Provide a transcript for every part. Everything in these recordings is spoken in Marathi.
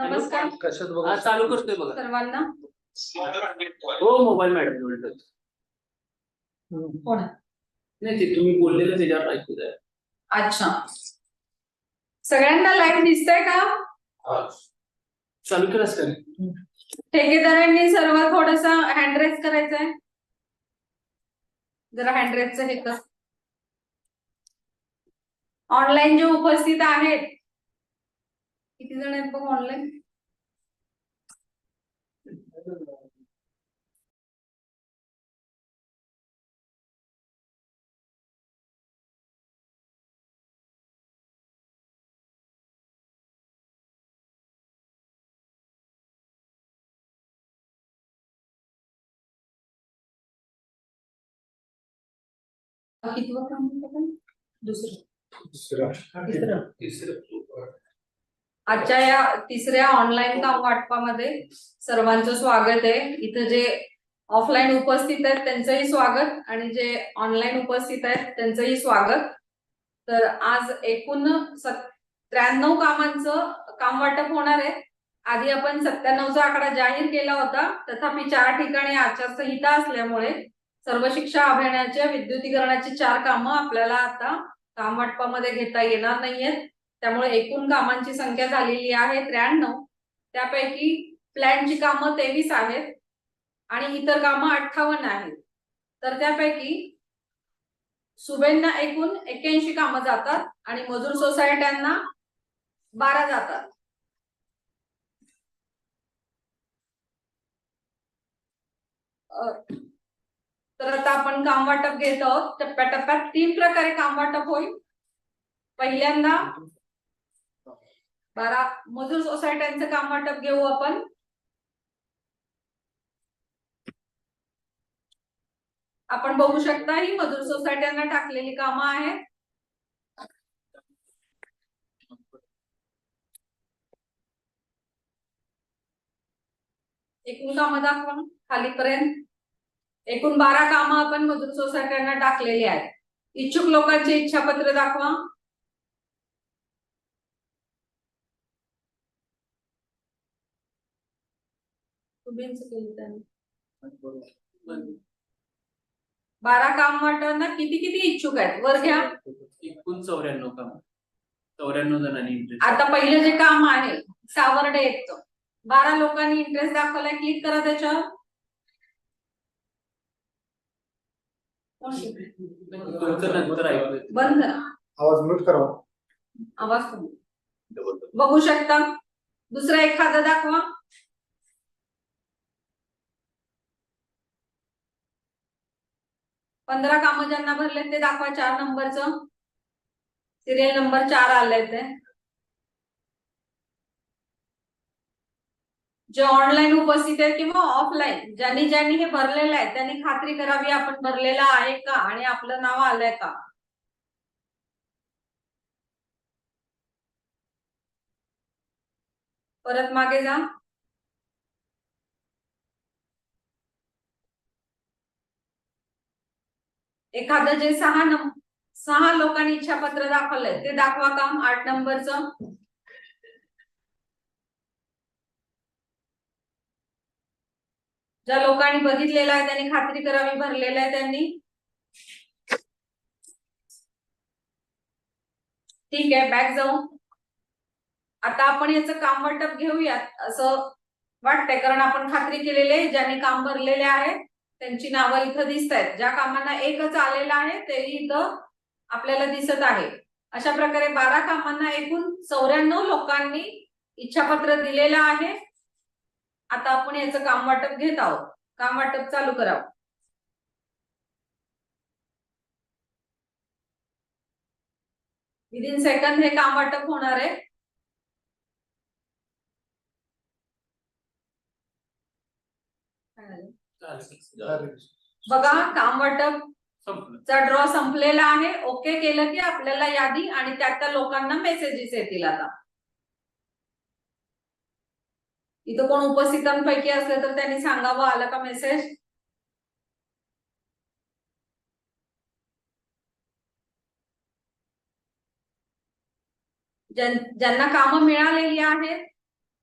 नमस्कार. कशात बघा चालू करतोय बघा. सर्वांना. हो मोबाईल मॅडम बोलतोय कोण? नाही ते तुम्ही बोललेलं त्याच्यावर ऐकू द्या. अच्छा. सगळ्यांना लाईव्ह दिसतंय का? चालू केलास का ठेकेदारांनी सर्व थोडस हँडरेस करायचंय. जरा हँडरेसचं हे कर. ऑनलाईन जे उपस्थित आहेत किती जण आहेत बघ ऑनलाईन किती दुसरं. तिसरं. तिसरं. आजच्या या तिसऱ्या ऑनलाईन काम वाटपामध्ये सर्वांचं स्वागत आहे. इथं जे ऑफलाईन उपस्थित आहेत त्यांचंही स्वागत आणि जे ऑनलाईन उपस्थित आहेत त्यांचंही स्वागत. तर आज एकूण त्र्याण्णव कामांचं काम वाटप होणार आहे. आधी आपण सत्त्याण्णवचा आकडा जाहीर केला होता. तथापि चार ठिकाणी आचारसंहिता असल्यामुळे सर्व शिक्षा अभियानाच्या विद्युतीकरणाची चार कामं आपल्याला आता काम वाटपामध्ये घेता येणार नाहीयेत. त्यामुळे एकूण कामांची संख्या झालेली आहे त्र्याण्णव. त्यापैकी प्लॅनची कामं तेवीस आहेत आणि इतर कामं अठ्ठावन्न आहेत. तर त्यापैकी सुबेंना एकूण एक्क्याऐंशी कामं जातात आणि मजूर सोसायट्यांना बारा जातात. तर आता आपण काम वाटप घेत आहोत. टप्प्याटप्प्यात तीन प्रकारे काम वाटप होईल. पहिल्यांदा बारा. मजूर सोसायट्यांचं काम वाटप घेऊ आपण. आपण बघू शकता ही मजूर सोसायट्यांना टाकलेली कामं आहेत. एकूण कामं दाखवा खालीपर्यंत. एकूण बारा कामं आपण मजूर सोसायट्यांना टाकलेली आहेत. इच्छुक लोकांचे इच्छापत्र दाखवा. तुम्हीच केली त्यांनी. बारा काम वाटताना किती किती इच्छुक आहेत? वर घ्या. एकूण चौऱ्याण्णव काम. चौऱ्याण्णव जणांनी interest. आता पहिलं जे काम आहे सावर्डे एकचं बारा लोकांनी इंटरेस्ट दाखवलाय क्लिक करा त्याच्यावर. तुमचं नंतर ऐकू येतं. बंद. करा आवाज म्यूट करा. आवाज कमी. बघू शकता. दुसरा एखादा दाखवा. पंधरा कामं ज्यांना भरले ते दाखवा चार नंबरचं. सिरियल नंबर चार आलंय ते. जे ऑनलाईन उपस्थित आहेत किंवा ऑफलाईन ज्यांनी ज्यांनी हे भरलेलं आहे त्यांनी खात्री करावी आपण भरलेलं आहे का आणि आपलं नाव आलंय का? परत मागे जा. एखादं जे सहा नंबर सहा लोकांनी इच्छापत्र दाखवलंय ते दाखवा काम आठ नंबरचं. ज्या लोकांनी बघितलेलं आहे त्यांनी खात्री करावी भरलेलं आहे त्यांनी. ठीक आहे बॅक जाऊ. आता आपण याचं काम वाटप घेऊयात असं वाटतंय कारण आपण खात्री केलेले ज्यांनी काम भरलेले आहे त्यांची नावं इथं दिसत आहेत. ज्या कामांना एकच आलेलं आहे तेही इथं आपल्याला दिसत आहे. अशा प्रकारे बारा कामांना एकूण चौऱ्याण्णव लोकांनी इच्छापत्र दिलेलं आहे. आता आपण याचं काम वाटप घेत आहोत. काम वाटप चालू करावं. विदिन सेकंद हे काम वाटप होणार आहे. बघा काम वाटप चा ड्रॉ संपलेला आहे. ओके केलं की आपल्याला यादी आणि त्या त्या लोकांना मेसेजेस येतील आता. इथं कोण उपस्थितांपैकी असलं तर त्यांनी सांगावं आलं का मेसेज ज्यांना कामं मिळालेली आहेत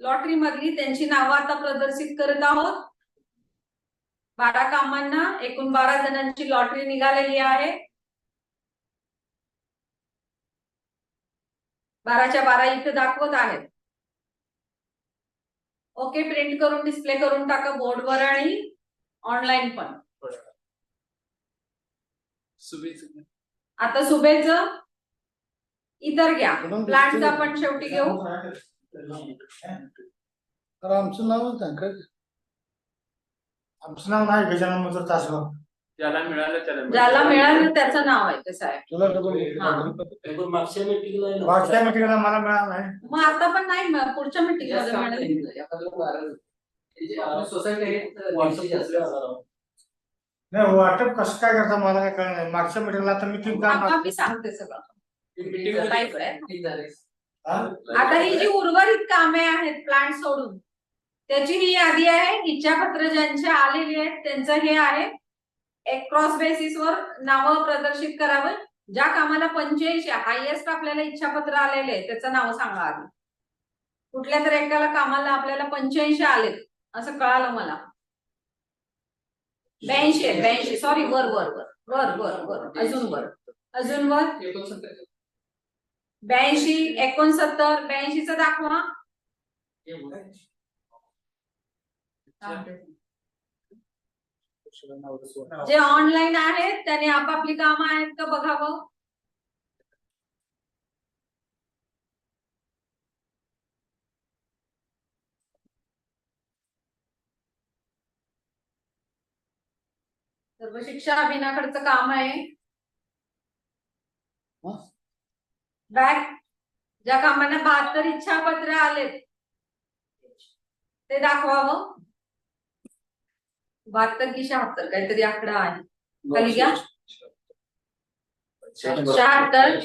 लॉटरी मधली त्यांची नावं आता प्रदर्शित करत आहोत. बारा कामांना एकूण बारा जणांची लॉटरी निघालेली आहे. बाराच्या बारा इथे दाखवत आहेत. ओके प्रिंट करून डिस्प्ले करून टाका बोर्डवर आणि ऑनलाईन पण. आता सुबेच इतर घ्या. प्लांटचा पण शेवटी घेऊ. तर आमचं नाव सांग. आमचं नाव नाही गजानन मंत्र तासगाव ज्याला मिळालं त्याला ज्याला मिळालं त्याचं नाव आहे कसं आहे? तुला हा. मागच्या मीटिंगला मागच्या मीटिंगला मला मिळालं नाही. मग आता पण नाही पुढच्या मीटिंगमध्ये मिळेल नाही वाटप कसं काय करता मला काय कळलं नाही. मागच्या मीटिंगला तर मी तीन काम आता मी सांगते सगळं? आता ही जी उर्वरित कामे आहेत प्लांट सोडून त्याची ही यादी आहे इच्छापत्र ज्यांचे आलेली आहेत त्यांचं हे आहे. एक क्रॉस बेसिस वर नावं प्रदर्शित करावं. ज्या कामाला पंच्याऐंशी हायएस्ट आपल्याला इच्छापत्र आलेले आहे त्याचं नाव सांगा आधी. कुठल्या तरी एकाला कामाला आपल्याला पंच्याऐंशी आलेत असं कळालं मला. ब्याऐंशी आहे ब्याऐंशी. सॉरी वर वर वर. वर वर वर. अजून वर. अजून वर. ब्याऐंशी एकोणसत्तर. ब्याऐंशीचा दाखवा. जे ऑनलाईन आहेत त्याने आपापली कामं आहेत का बघावं सर्व शिक्षा अभिनाकडचं काम आहे? बॅग ज्या कामांना बहात्तर इच्छा पत्र आलेत ते दाखवावं बहात्तर की शहात्तर काहीतरी आकडा आहे. खाली घ्या. शहात्तर.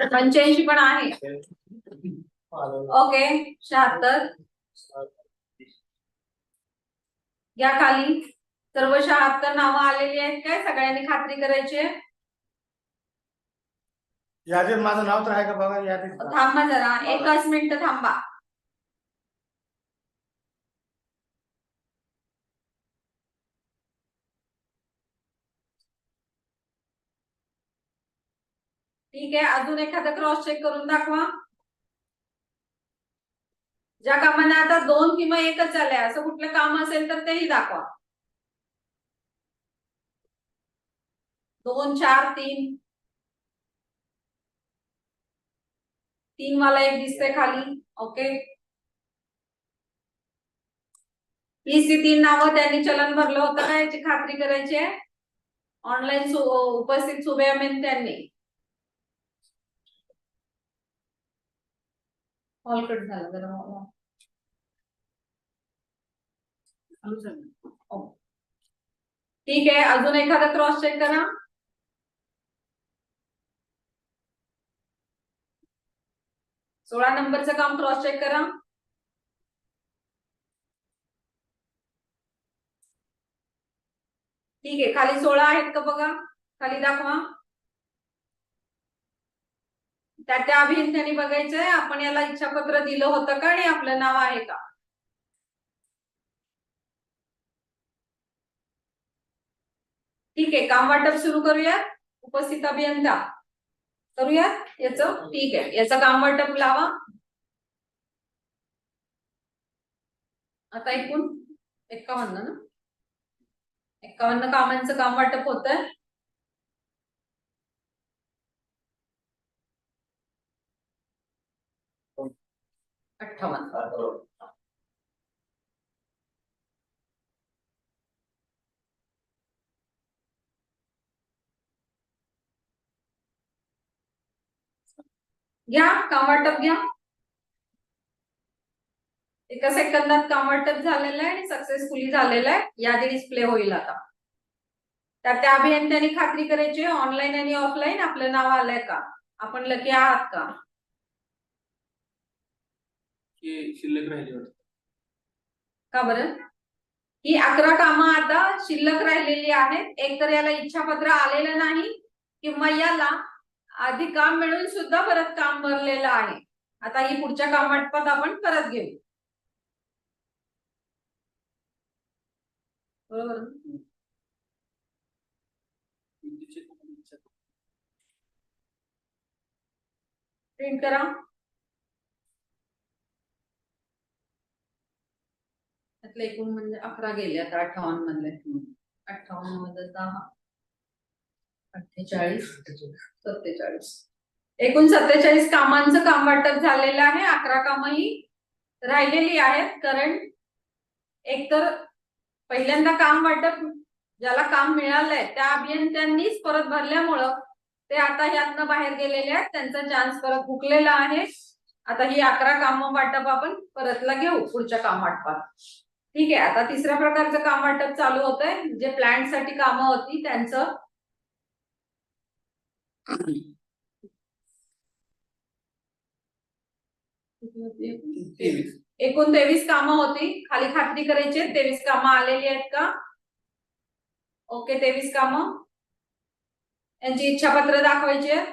पंच्याऐंशी पण आहे. ओके शहात्तर. घ्या खाली. सर्व शहात्तर नावं आलेली आहेत काय? सगळ्यांनी खात्री करायची आहे? यादीत माझं नाव तर आहे का बघा? यादीत थांबा जरा. एकच मिनिट थांबा. ठीक आहे अजून एखादं क्रॉस चेक करून दाखवा. ज्या कामांना आता दोन किंवा एकच झालंय असं कुठलं काम असेल तर तेही दाखवा. दोन चार तीन. तीन मला एक दिसते खाली ओके ही सी तीन नावं त्यांनी चलन भरलं होतं का याची खात्री करायची आहे? ऑनलाईन उपस्थित सुबेमेन त्यांनी. कॉल कट झाला जरा मला. हो. ठीक आहे अजून एखादा क्रॉस चेक करा. सोळा नंबरचं काम क्रॉस चेक करा. ठीक आहे खाली सोळा आहेत का बघा? खाली दाखवा. त्या त्या अभियंत्यांनी बघायचंय आपण याला इच्छापत्र दिलं होतं का आणि आपलं नाव आहे का? ठीक आहे काम वाटप सुरू करूयात. उपस्थित अभियंता. करूयात? याच? ठीक आहे. याचं काम वाटप लावा. आता एकूण एक्कावन्न ना? एक्कावन्न कामांचं काम वाटप होत आहे अठ्ठावन्न घ्या काम वाटप घ्या. एका सेकंदात काम वाटप झालेलं आहे आणि सक्सेसफुली झालेलं आहे. यादी डिस्प्ले होईल आता. तर त्या अभियंत्यांनी खात्री करायची ऑनलाईन आणि ऑफलाईन आपलं नाव आलंय का? आपण लकी आहात का? शिल्लक राहिली वाटतं. का बरं? ही अकरा कामं आता शिल्लक राहिलेली आहेत. एक तर याला इच्छापत्र आलेलं नाही किंवा याला आधी काम मिळून सुद्धा परत काम भरलेलं आहे. आता ही पुढच्या काम वाटपात आपण परत घेऊ. बरोबर? प्रिंट करा. त्यातले एकूण म्हणजे अकरा गेले आता अठ्ठावन्न मधले. अठ्ठावन्नमध्ये दहा अठ्ठेचाळीस सत्तेचाळीस. एकूण सत्तेचाळीस कामांचं काम वाटप झालेलं आहे. अकरा कामही राहिलेली आहेत. कारण एकतर पहिल्यांदा काम वाटप ज्याला काम मिळालंय त्या अभियंत्यांनीच परत भरल्यामुळं ते आता यातनं बाहेर गेलेले आहेत. त्यांचा चान्स परत हुकलेला आहे. आता ही अकरा काम वाटप आपण परतला घेऊ पुढच्या काम वाटपात ठीक आहे आता तिसऱ्या प्रकारचं काम वाटप चालू होतंय. जे प्लांटसाठी कामं होती त्यांचं. एकूण तेवीस कामं होती. खाली खात्री करायची आहेत, तेवीस कामं आलेली आहेत का? ओके तेवीस कामं. यांची इच्छापत्र दाखवायची आहेत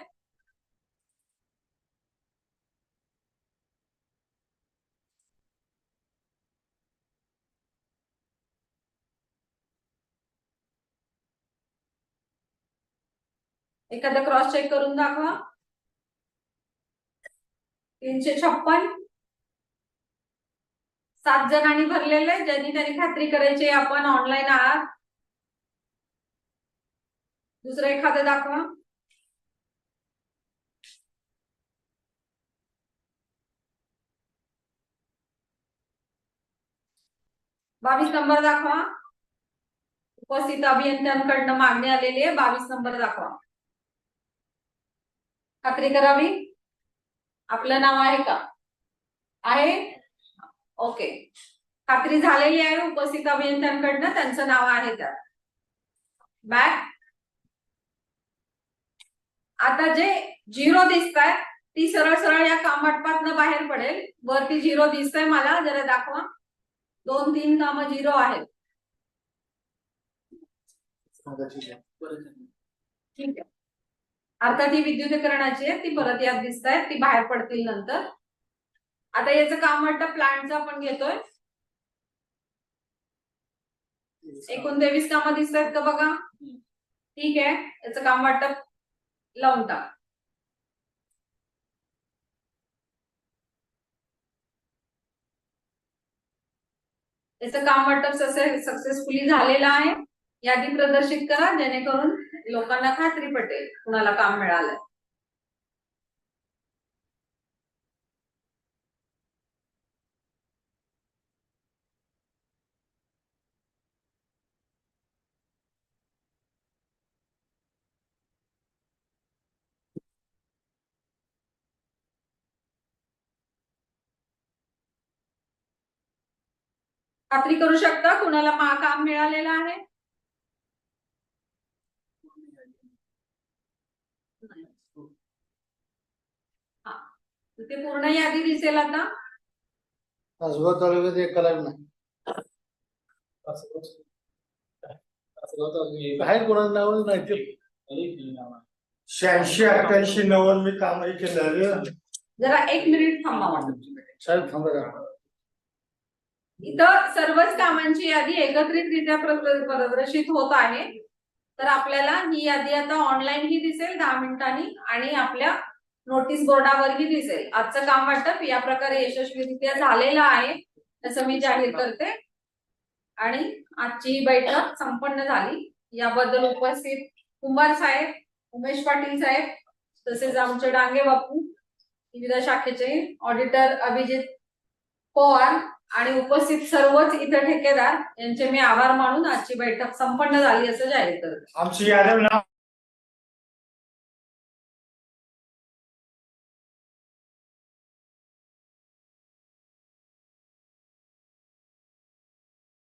एखादं क्रॉस चेक करून दाखवा. तीनशे छप्पन. सात जणांनी भरलेले ज्यांनी त्यांनी खात्री करायची आपण ऑनलाईन आहात. दुसरं एखादं दाखवा. बावीस नंबर दाखवा. उपस्थित अभियंत्यांकडनं मागणी आलेली आहे. बावीस नंबर दाखवा. खात्री करावी आपलं नाव आहे का? आहे? ओके. खात्री झालेली आहे उपस्थित अभियंत्यांकडनं. त्यांचं नाव आहे त्यात. बॅक आता जे झिरो दिसत आहेत ती सरळ सरळ या कामटपातनं बाहेर पडेल. वरती झिरो दिसतंय मला. जरा दाखवा. दोन तीन कामं झिरो आहेत. ठीक आहे. अर्थात ही विद्युतीकरणाची आहे ती परत यात दिसत आहेत ती बाहेर पडतील नंतर. आता याचं काम वाटतं प्लांटचं आपण घेतोय. एकूण तेवीस कामं दिसत आहेत का बघा? ठीक आहे याचं काम वाटप लावून टाक. याचं काम वाटप सक्सेसफुली झालेलं आहे. यादी प्रदर्शित करा जेणेकरून लोकांना खात्री पटेल कुणाला काम मिळालंय खात्री करू शकता कुणाला काम मिळालेलं आहे? ते पूर्ण यादी दिसेल आता? तासगाव तालुक्यात एक कलाक नाही बाहेर कोणाचं नाव नाही ते शहाऐंशी अठ्ठ्याऐंशी नव्वद मी कामही केलं जरा एक मिनिट थांबा. साहेब थांबा जरा. इथं सर्वच कामांची यादी एकत्रितरित्या प्र- प्रदर्शित होत आहे. तर आपल्याला ही यादी आता ऑनलाईन ही दिसेल दहा मिनिटांनी आणि आपल्या नोटीस बोर्डावरही दिसेल. आजचं काम वाटप या प्रकारे यशस्वीरित्या झालेलं आहे असं मी जाहीर करते. आणि आजची ही बैठक संपन्न झाली. याबद्दल उपस्थित कुंभार साहेब उमेश पाटील साहेब तसेच आमचे डांगे बापू विविध शाखेचे ऑडिटर अभिजित पवार आणि उपस्थित सर्वच इतर ठेकेदार यांचे मी आभार मानून आजची बैठक संपन्न झाली असं जाहीर करते. आमची यादव